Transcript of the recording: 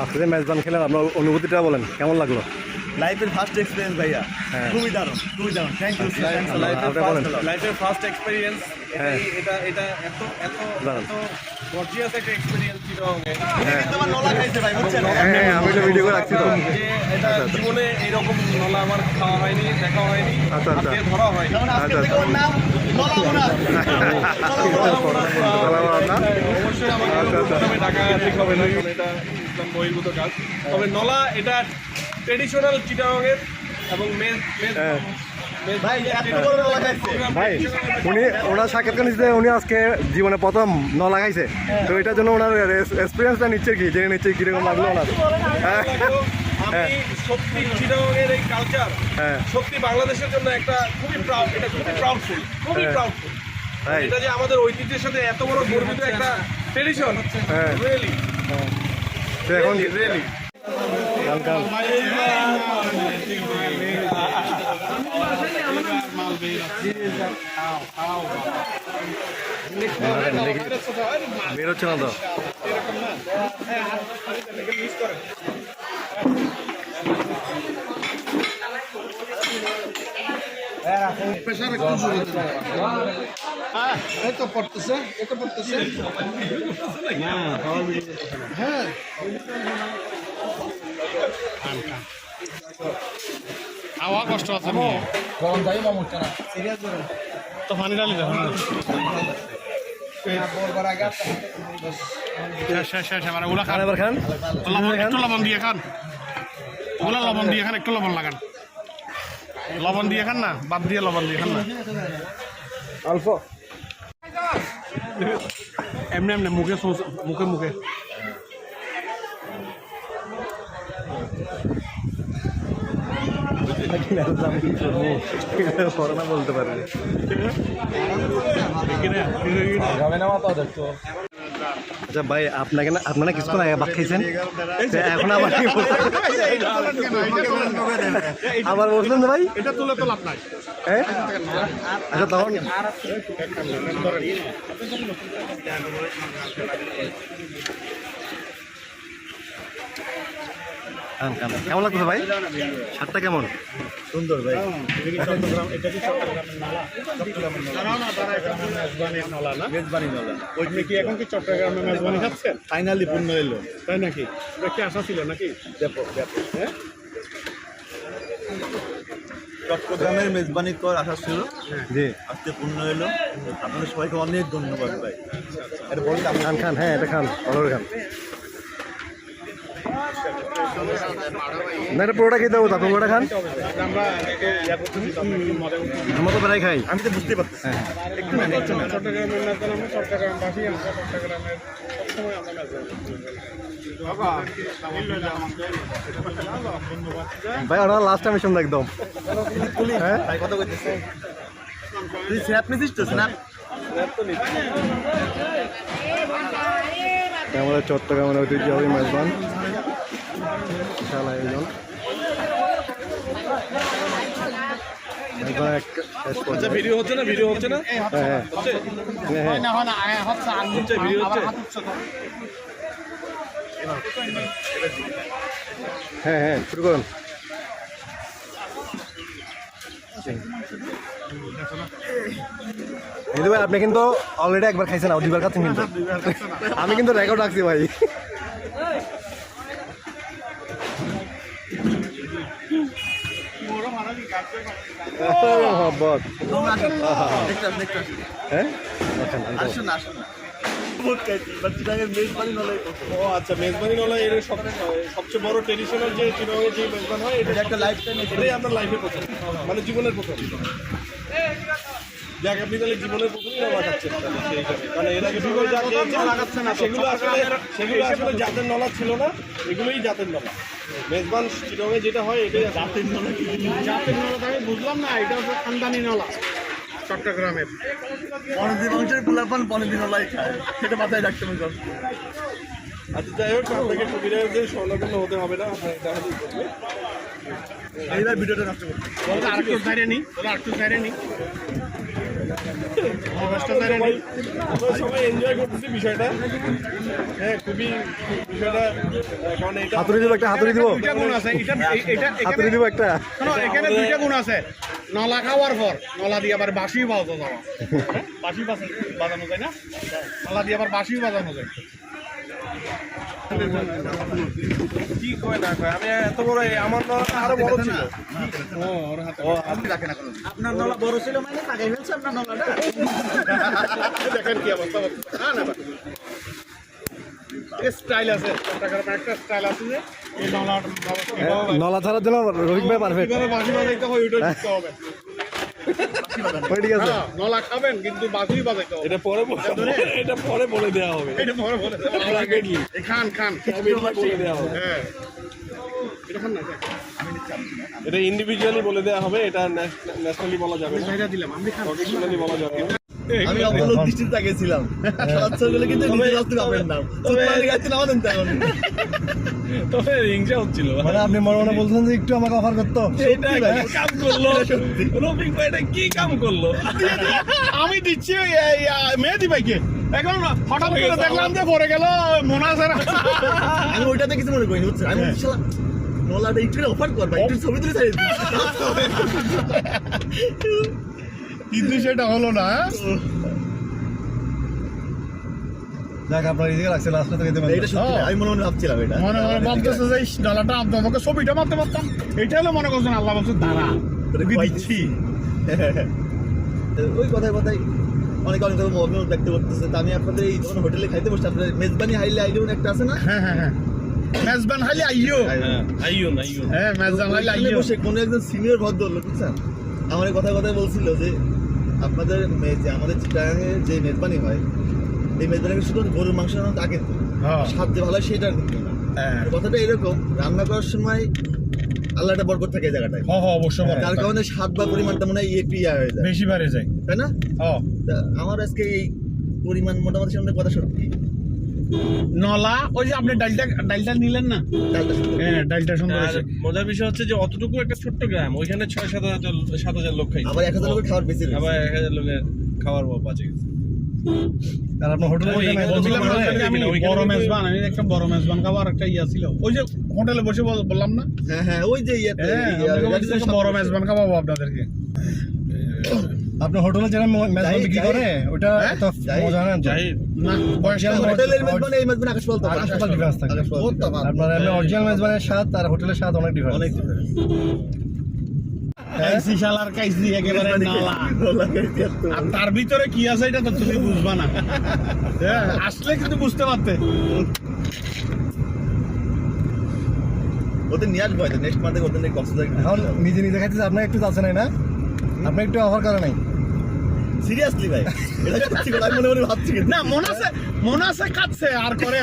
আজকে ম্যাচ বান খেলেন আপনার অনুভূতিটা বলেন কেমন লাগল? লাইফের ফার্স্ট এক্সপিরিয়েন্স ভাইয়া। হ্যাঁ। খুবই দারুণ খুবই দারুণ। থ্যাংক ইউ লাইফের ফার্স্ট এক্সপিরিয়েন্স। এটা এটা এত এত দারুণ। এত গর্জিয়াস একটা এক্সপিরিয়েন্স ছিল। আমাকে নলা খাইছে ভাই বুঝছেন? হ্যাঁ হ্যাঁ আমি তো ভিডিও করে রাখছি তো। এটা জীবনে এইরকম নলা আমার খাওয়া হয়নি দেখা হয়নি আচ্ছা, আচ্ছা। ধরা আচ্ছা, নলা মোনা অবশ্যই আমাকে আচ্ছা, আচ্ছা। টাকা ঠিক হবে না এটা ইসলাম বহির্ভূত কাজ। তবে নলা এটা ট্রেডিশনাল চিটাগংয়ের এবং মেজ মেজ হ্যাঁ। ভাই এত বড় নলা ভাই উনি ওনার সাক্ষাৎকার নিচ্ছে উনি আজকে জীবনে প্রথম ন লাগাইছে। তো এটার জন্য ওনার এক্সপিরিয়েন্সটা নিচ্ছে কি? জেনে নিচ্ছে কীরকম লাগল ওনার? হ্যাঁ। আমি সত্যি চিটাগংয়ের এই কালচার হ্যাঁ। সত্যি বাংলাদেশের জন্য একটা খুবই প্রাউড এটা খুবই প্রাউডফুল খুবই হ্যাঁ। প্রাউডফুল এটা যে আমাদের ঐতিহ্যের সাথে এত বড় গর্বিত একটা ট্রেডিশন হ্যাঁ। রিয়েলি এখন রিয়েলি গান গান বেরোচ্ছে না তো। হ্যাঁ তো পড়তেছে এই তো পড়তেছে হ্যাঁ। আওয়া কষ্ট আছে গরম যাই বা মুখটা না। তো পানি ডালি দেখো লবণ দিয়ে খান। একটু লবণ লাগান। লবণ দিয়ে খান না বাদ দিয়ে লবণ দিয়ে খান না। অল্প এমনি এমনি মুখে মুখে মুখে। করোনা বলতে পারে আচ্ছা ভাই আপনাকে না আপনারা কিছুক্ষণ আগে খাইছেন? এখন আবার কি আবার বলছেন ভাই? এটা তুলে তো লাভ নাই। আচ্ছা তখন কেমন লাগতেছে ভাই? সাতটা কেমন? সুন্দর ভাই। মেজবানি নলা। আপনি কি এখন কি চট্টগ্রামে মেজবানি খাচ্ছেন ফাইনালি পূর্ণ এলো। তাই নাকি? এটা কি আশা ছিল নাকি? ব্যাপক ব্যাপক হ্যাঁ? চট্টগ্রামের মেজবানি কর আশা ছিল। জি। আজকে পূর্ণ এলো। আপনাদের সবাইকে অনেক ধন্যবাদ ভাই। এটা বলতে খান খান হ্যাঁ এটা খান খান। না এটা পুরোটা খেতে হবে তারপর পুরোটা খান। আমরা তো তো প্রায় খাই। আমি তো বুঝতে পারছি হ্যাঁ। একটু না একটু না চট্টগ্রামের মেজবান আমরা চট্টগ্রামবাসী আমরা চট্টগ্রামের সবসময় আমরা মেজবান ভাই ওরা লাস্ট টাইম শুনলো একদম। হ্যাঁ? কথা কইতেছে তুই স্ন্যাপ নিছিস তো স্ন্যাপ আমাদের চট্টগ্রামের ঐতিহ্যবাহী মেজবান। বিশাল আয়োজন আচ্ছা ভিডিও হচ্ছে না? ভিডিও হচ্ছে না? হ্যাঁ হ্যাঁ। হচ্ছে হ্যাঁ হ্যাঁ না হয় না আয় হচ্ছে হচ্ছে ভিডিও হচ্ছে? হ্যাঁ হ্যাঁ শুরু করুন। ভাই আপনি কিন্তু অলরেডি একবার খাইছেন আর দুইবার খাচ্ছেন কিন্তু। আমি কিন্তু রেকর্ড রাখছি ভাই মহব্বত হ্যাঁ আচ্ছা, আচ্ছা। আসুন আসুন বহুত খাইছি বাট চিটাগের মেজবানি নলাই প্রথম ও আচ্ছা মেজবানি নলা এর সব- সবচেয়ে বড় ট্রেডিশনাল যে মেজবান হয় এটা একটা লাইফ টাইম আপনার লাইফে প্রথম মানে জীবনের প্রথম। যাক আপনি তাহলে জীবনের প্রথমই হিসাবে। কারণ এর আগে সবাই যা খেয়েছেন, সেগুলো আসলে সেগুলো আসলে জাতের নলা ছিল না এগুলোই জাতের নলা। মেজবান চিটাগংয়ে যেটা হয় এটাই জাতের নলা জাতের নলা আমি বুঝলাম না এটা হচ্ছে খানদানি নলা। চট্টগ্রামের। পনেরো মাংসের পোলাপান পনেরো দিন নলাই খায়। সেটা মাথায় রাখতে হবে আচ্ছা যাই হোক আপনাকে কবিরাজদের স্বর্ণপূর্ণ হতে হবে না আপনার দেখা দিতে এইবার ভিডিওটা নষ্ট করতে আরেকটু সাইডে নি আরেকটু সাইডে নি সবাই আমরা সবাই এনজয় করতেছি বিষয়টা। হ্যাঁ খুবই বিষয়টা কারণ এটা হাতুড়ি দিব একটা হাতুড়ি দিব। দুইটা গুণ আছে। এটা এটা হাতুড়ি দিব একটা। এখানে দুইটা গুণ আছে। নলা খাওয়ার পর নলা দিয়ে আবার বাসি বাজানো যাওয়া হ্যাঁ? বাসি বাজানো যায় না? নলা দিয়ে আবার বাসি বাজানো যায়। কি কয় না কয়? আমি এত বড় আমার নলাটা আরও বড় ছিল। ও ওর হাতে আপনার নলা বড় ছিল মানে তাকে ফেলছে আপনার নলাটা? দেখেন কি অবস্থা। না না স্টাইল আছে। একটা স্টাইল আছে যে এই নলা নলা ছাড়ার জন্য রফিক ভাই পারফেক্ট কীভাবে বাসি বাজাইতে হয় ওইটা শিখতে হবে। ঠিক আছে। হ্যাঁ, নলা খাবেন কিন্তু বাজাইতে হবে এটা পরে বলে- এটা পরে বলে দেওয়া হবে। এটা পরে বলে দেবো। এই খান খান। বলে দেওয়া হবে। হ্যাঁ এটা খান না এটা ইন্ডিভিজুয়ালি বলে দেওয়া হবে এটা ন্যাশনালি বলা যাবে না। দিলাম আমি খান। বলা যাবে আমি অবলোক দৃষ্টিতে তাকিয়েছিলাম বাচ্চাগুলো কিন্তু নিজে আসতে পারবেন না। এখন তবে হিংসা হচ্ছিল। মানে আপনি মনে মনে বলছেন যে একটু আমাকে অফার করতো। এটা কি কাম করল। রফিক ভাই এটা কি কাম করল? আমি দিচ্ছি মেহেদি ভাইকে। এখন হঠাৎ করে দেখলাম যে পরে গেল মোনাজার আমি ওইটাতে কিছু মনে করিনি বুঝছেন? আমি বলছি, একটু অফার করবা একটু ছবি তুলে ছাড়িয়ে। কিন্তু সেটা হলো না? হ্যাঁ? যাক আপনার এদিকে রাখছে লাস্টে তো এটা সত্যি আমি মনে মনে ভাবছিলাম এটা। মনে মনে ভাবতেছে যে ইস, ডলারটা আপনি ছবিটা মারতে পারতাম। এটা হলো মনে করছেন আল্লাহ বলছে দাঁড়া তোকে দিচ্ছি। ওই কথায় কথায় অনেকে অনেক অভিমত ব্যক্ত করতেছে তা আমি আপনাদের এই যখন হোটেলে খাইতে বসছি। আপনাদের মেজবানি হাইলে আইডিয়া একটা আছে না? হ্যাঁ হ্যাঁ হ্যাঁ। মেজবান হালি আইও। আইও। হ্যাঁ মেজবান আইও। বসে কোনো একজন সিনিয়র ভদ্রলোক বুঝছেন? আমার এই কথা কথায় বলছিল যে আপনাদের যে আমাদের চিটাগাঙে যে মেজবানি হয় এই মেজবানি শুধু গরুর মাংস রান্না তা কিন্তু। হ্যাঁ। স্বাদ যে ভালো হয় সেটা কিন্তু না। হ্যাঁ। কথাটা এরকম রান্না করার সময় আল্লাহ একটা বরকত থাকে এই জায়গাটায়। হ হ অবশ্যই তার কারণে স্বাদ বা পরিমাণটা মনে হয় এপি হয়ে যায়। বেশি বাড়ে যায়। তাই না? আমার আজকে এই পরিমাণ মোটামুটি সামনে কথা সত্যি। নলা ওই যে আপনি ডালটা ডালটা নিলেন না। হ্যাঁ ডালটা সুন্দর আছে মজার বিষয় হচ্ছে যে অতটুকু একটা ছোট্ট গ্রাম ওইখানে ছয় সাত হাজার সাত হাজার লোক খাই আবার এক হাজার লোকের খাবার বেশি আবার এক হাজার লোকের খাওয়ার বাঁচে গেছে। আর আপনার হোটেলে আমি বড় মেজবান আমি একটা বড় মেজবান খাবার একটা ইয়া ছিল। ওই যে হোটেলে বসে বললাম না? হ্যাঁ হ্যাঁ ওই যে হ্যাঁ একটা বড় মেজবান খাওয়াবো আপনাদেরকে। আপনার হোটেলে যারা মেজবান বিক্রি করে ওটা হ্যাঁ? যাই। মজা না জাহিদ হোটেলের মেজবান এই মেজবান আকাশ পালতো আকাশ পাতাল difference থাকে। আপনার এমনি অরিজিনাল মেজবানের স্বাদ আর হোটেলের স্বাদ অনেক ডিফারেন্স অনেক difference। কাইসি শালার কাইসি একেবারে নালা। আর তার ভিতরে কি আছে এটা তো তুমি বুঝবা না। হ্যাঁ, আসলে কিন্তু বুঝতে পারতে। ওদের নিয়ে আসব নেক্সট মান্থে ওদের নিয়ে কক্সবাজার এখন নিজে নিজে খাইতেছে আপনার একটু যাচ্ছে নাই না? আপনি একটু অফার করে নাই? সিরিয়াসলি ভাই? এটা সত্যি কথা, আমি মনে মনে ভাবছি না মনে আছে মনে আছে কাটছে আর করে